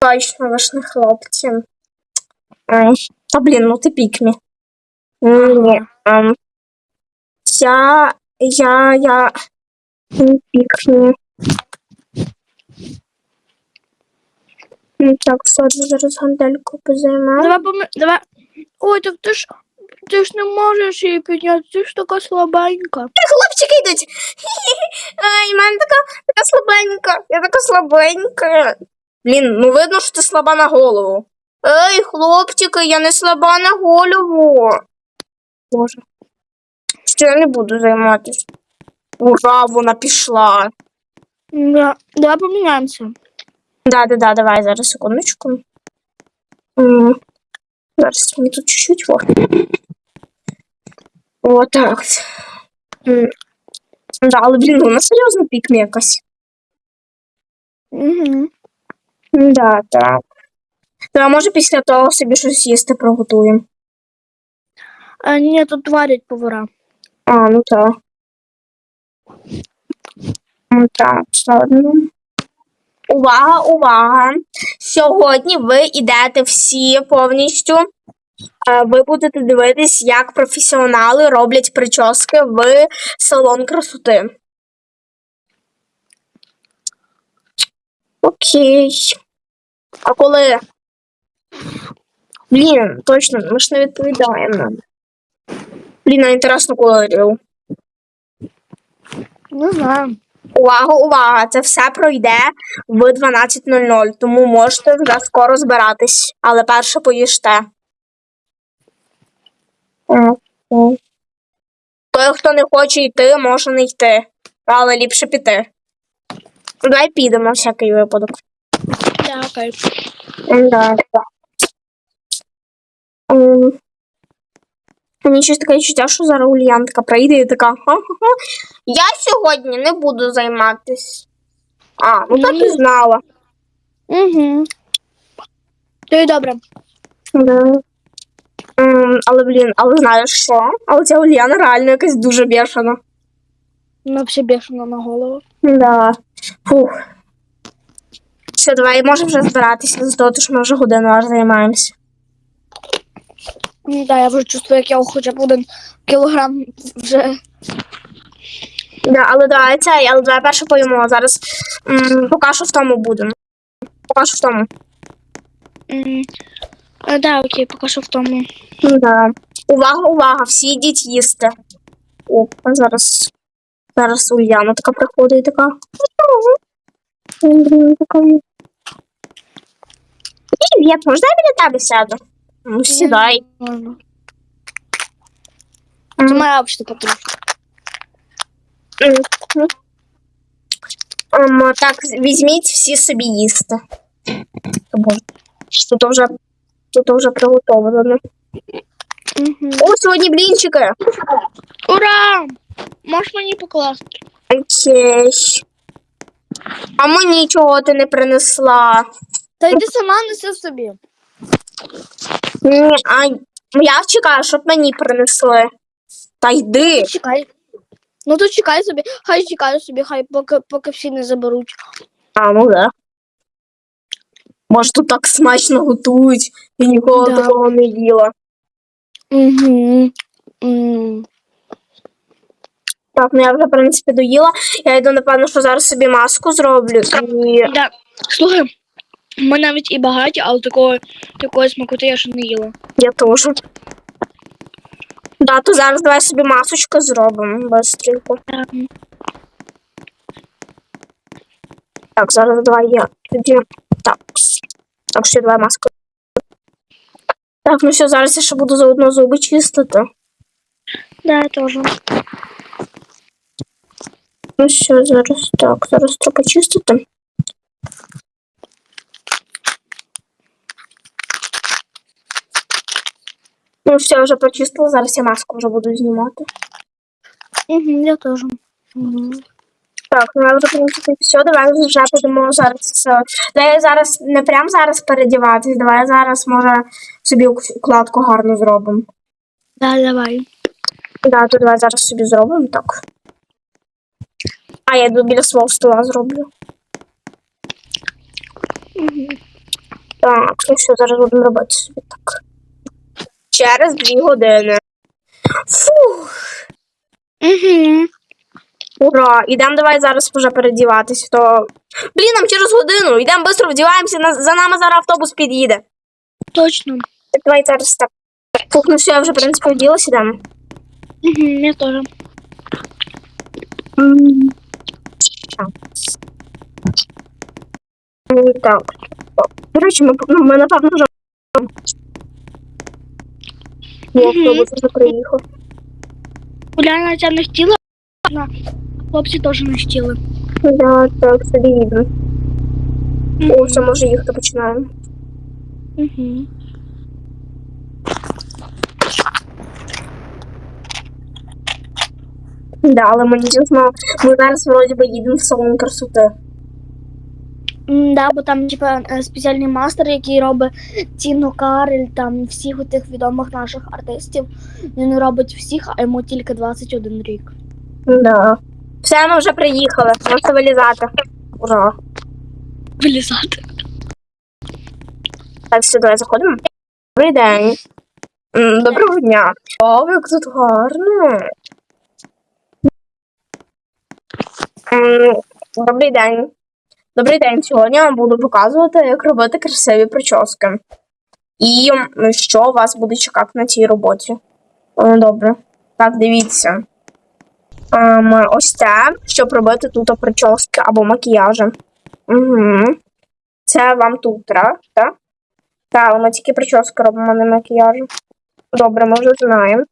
Точно, ви ж не хлопці. Та блін, ну ти пікмі. Ні. ем, Я. Я. Я. Не пікмі. Ну, Так, ладно, зараз гандельку позаймаю. Давай помі... Давай. Ой, так ти ж ти ж не можеш її підняти, ти ж така слабенька. Хлопчики йдуть. Ай, в мене така, така слабенька. Я така слабенька. Блін, ну видно, що ти слаба на голову. Ей, хлопчики, я не слаба на голову. Боже. Що я не буду займатися. Ура, вона пішла. Да. Давай поміняємося. Да, да, да, давай зараз секундочку. М, Зараз мені тут чуть-чуть во. Вот так. М, Да, але блін, вона серйозно пікмі якась. Угу. Да, так. Та може після того собі щось їсти приготуємо. А ні, тут варять повара. А, ну так. Ну так, ладно. Увага, увага! Сьогодні ви йдете всі повністю. е, Ви будете дивитись, як професіонали роблять прически в салон красоти. Окей. А коли? Блін, точно, ми ж не відповідаємо. Блін, а інтересно, коли. Не знаю. Увага, увага! Це все пройде в 12.00, тому можете вже скоро збиратись, але перше поїжте. Той, хто не хоче йти, може не йти. Але ліпше піти. Давай підемо на всякий випадок. Да, окей. Да. Ем, Мені щось таке відчуття, що зараз Ульяна така прийде і така. Ха-ха-ха. Я сьогодні не буду займатись. А, ну так і знала. Угу. То й добре. Да. Ем, але, блін, але знаєш що? Але ця Ульяна реально якась дуже бешена. Ну, взагалі бешено на голову. Да. Фух. Все, давай можемо вже збиратися з того, що ми вже годину аж займаємося. Ну, да, я вже чувствую, як я хоча б один кілограм вже. Да, але давай цей, але давай перше поїмо. а Зараз м, поки що в тому будемо. Поки що в тому. М, а, да, окей, поки що в тому. Да. Увага, увага, всі йдіть їсти. Опа, зараз. Зараз Ульяна така приходить і така. Блін, така. Привіт, можна я біля тебе сяду? Ну, сідай. Ладно. М. Це моя взагалі подружка. Ем, так, візьміть всі собі їсти. О, Боже. Тут вже, тут вже приготовлено. Угу. О, сьогодні блінчики. Ура! Можеш мені покласти? Окей. А мені чого ти не принесла? Та йди сама неси собі. Ні, а я чекаю, щоб мені принесли. Та йди. Чекай. Ну то чекай собі, хай чекаю собі, хай поки, поки всі не заберуть. А, ну да. Може, тут так смачно готують, я ніколи Да. такого не їла. Угу. Так, ну я вже, в принципі, доїла. Я йду, напевно, що зараз собі маску зроблю. І... Да. Слухай, ми навіть і багаті, але такої, такої смакоти я ще не їла. Я теж. Да, то зараз давай собі масочку зробимо быстренько. Так, зараз давай я тоді. Так. Так, ще давай маску. Так, ну все, зараз я ще буду заодно зуби чистити. Да, я теж. Ну все, зараз так, зараз треба чистити. Ну все, вже почистила, зараз я маску вже буду знімати. Угу, я теж. Угу. Так, ну в принципі все, давай вже будемо зараз. Давай зараз не прям зараз передіватись, давай зараз може собі укладку гарно зробимо. Да, давай. Да, то давай зараз собі зробимо так. А я йду біля свого стола зроблю. Угу. Так, ну що зараз будемо робити собі так. Через дві години. Фух. Угу. Ура! Ідемо давай зараз вже передіватися. То... Блін, нам через годину. Йдемо швидко вдіваємося, на- за нами зараз автобус під'їде. Точно. Так давай зараз так. Фух, ну все, я вже, в принципі, вділася, йдемо. Угу, я теж. Так. До речі, ми, ну, ми напевно вже. О, автобус вже приїхав. Уляна ця не хотіла, хлопці теж не хотіли. Я так собі їду. О, все, може їхати починаємо. Угу. Да, але мені чесно, ми зараз вроді би їдемо в салон красоти. Да, бо там, типа, е, спеціальний мастер, який робить Тіну Карель, там всіх тих відомих наших артистів. Він робить всіх, а йому тільки 21 рік. Да. Все, ми вже приїхали. Можете вилізати. Ура. Вилізати. Так, сюди заходимо. Добрий день. Доброго дня. О, як тут гарно. Добрий день. Добрий день. Сьогодні я вам буду показувати, як робити красиві прически. І що вас буде чекати на цій роботі. Добре. Так, дивіться. Ем, ось це, щоб робити тут прически або макіяжі. Угу. Це вам тут так? Так, але ми тільки прически робимо, не макіяжі. Добре, ми вже знаємо.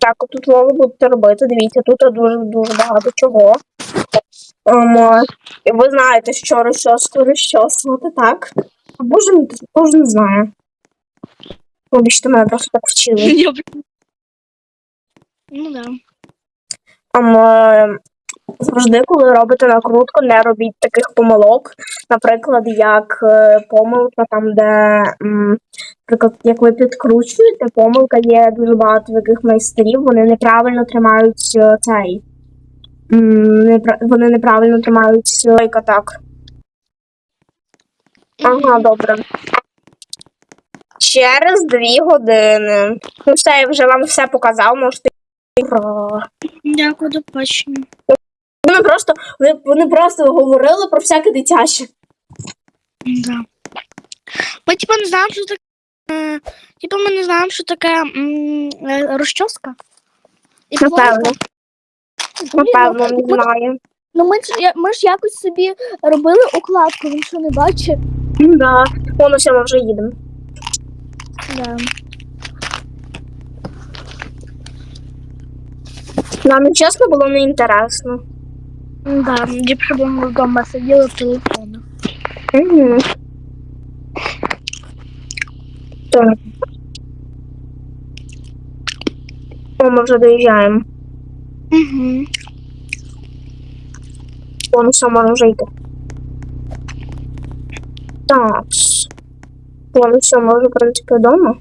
Так, тут ви будете робити. Дивіться, тут дуже дуже багато чого. Ем, ви знаєте, що розчоску розчосувати, так? Боже мій, кожен знає. Вибачте, мене просто так вчили. Ну да. Е, завжди, коли робите накрутку, не робіть таких помилок. Наприклад, як е, помилка там, де, наприклад, як ви підкручуєте, помилка є дуже багато таких майстрів, вони неправильно тримають е, цей. Вони неправильно тримають е, так. Ага, добре. Через дві години. Ну, все, я вже вам все показав, можете. Ура! Дякую, до побачення. Вони просто, вони, вони просто говорили про всяке дитяче. Да. Ми типа не знаємо, що таке. е, Типа ми не знаємо, що таке м, е, розчоска. І Напевно. Напевно, ну, не знаю. Ну ми ж я- ми ж якось собі робили укладку, він що не бачить. Да. Воно все, ми вже їдемо. Да. Нам чесно було неінтересно. Да, ліпше б ми вдома сиділи в телефонах. Угу. Так. О, ми вже доїжджаємо. Угу. Воно все, можна вже йти. Так. Воно все, ми вже, в принципі, вдома.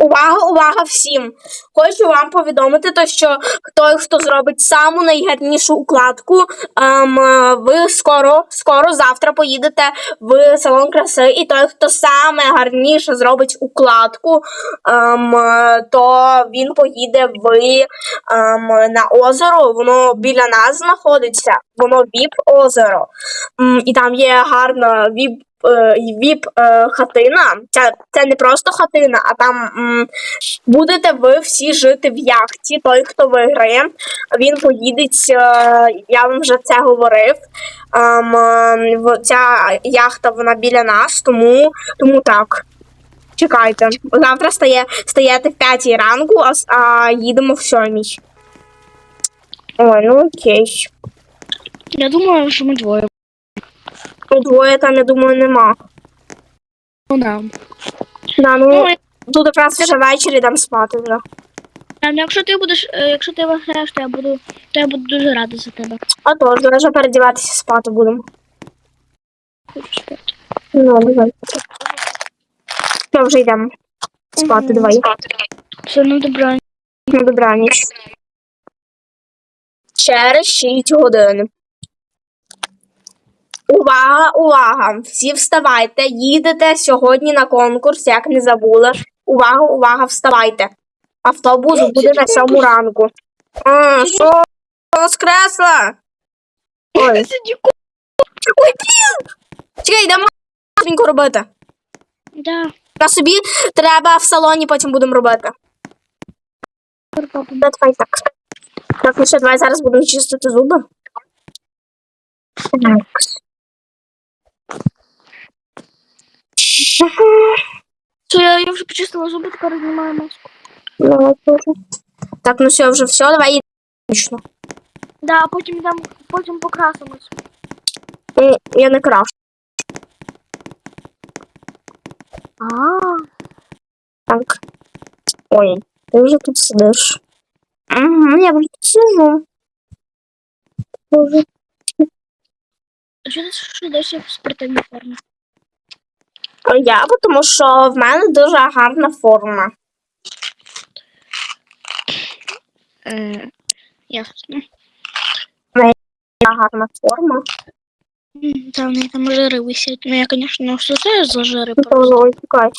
Увага, увага всім! Хочу вам повідомити, то, що той, хто зробить саму найгарнішу укладку, ем, е, ви скоро, скоро завтра поїдете в салон краси, і той, хто саме гарніше зробить укладку, ем, е, то він поїде в ем, на озеро. Воно біля нас знаходиться, воно віп озеро. М, І там є гарна віп. Е, Віп е. Це, це не просто хатина, а там м, будете ви всі жити в яхті. Той, хто виграє, він поїде. е, Я вам вже це говорив. Ем, ця яхта вона біля нас, тому, тому так. Чекайте. Завтра стає, стаєте в п'ятій ранку, а, а їдемо в сьомій. Ой, ну окей. Я думаю, що ми двоє. Ну, двоє там, я думаю, нема. Ну да. Да, ну, Ну, тут якраз вже вечір ідемо спати вже. а якщо ти будеш, е, якщо ти виграєш, то я буду, то я буду дуже рада за тебе. А то ж, вже передіватися спати будемо. Хочу спати. Ну, давай. Ми вже йдемо. Спати, Мгм. давай. Все, ну добре. На добраніч. Через 6 годин. Увага, увага! Всі вставайте, їдете сьогодні на конкурс, як не забули. Увага, увага, вставайте. Автобус буде на сьому ранку. А, що? Воскресла? Ой! Чекай, йдемо швидко робити. Да. На собі треба в салоні потім будемо робити. Да, давай так. Так, ну що, давай зараз будемо чистити зуби. Так. Все, я, я вже почистила зуби, тепер знімаю маску. Давай тоже. Так, ну все, вже все, давай їдемо. Да, а потім йдемо, потім покрасимось. Ні, Я не крав. А, Так. Ой, ти вже тут сидиш. Угу, я вже тут сижу. Боже. що ти досі в спортивній формі? Я, тому що в мене дуже гарна форма. Е, ясно. Гарна форма. Та в там жири висять. Ну я, звісно, все за жири просто. Ой, чекай.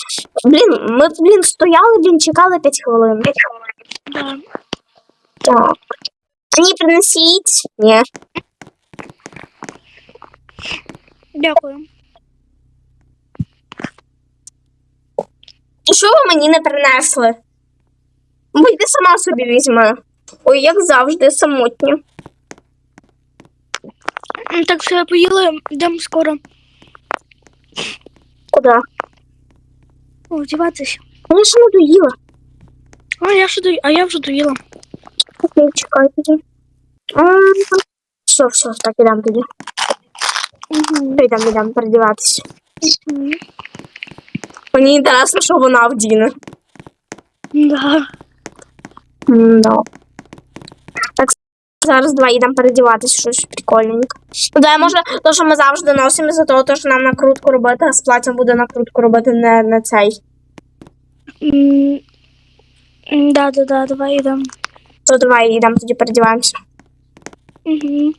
Блін, ми, блін, стояли, блін, чекали 5 хвилин. Да. Так. Мені принесіть? Ні. Дякую. І що ви мені не принесли? Бо йди сама собі візьми. Ой, як завжди, самотні. Так, все, поїли, йдемо скоро. Куди? О, вдіватися. Я ще не доїла. А я вже до... а я вже доїла. Окей, чекай тоді. Все, все, так, ідемо тоді. Угу. Йдемо, йдемо передіватися. Мені інтересно, що вона вдіне. Да. Да. Так, зараз давай йдемо передіватися щось прикольненьке. Ну, давай, може, то, що ми завжди носимо за того, то, що нам накрутку робити, а з платтям буде накрутку робити не, не цей. Да, да, да, давай йдемо. То давай йдемо тоді передіваємося. Угу.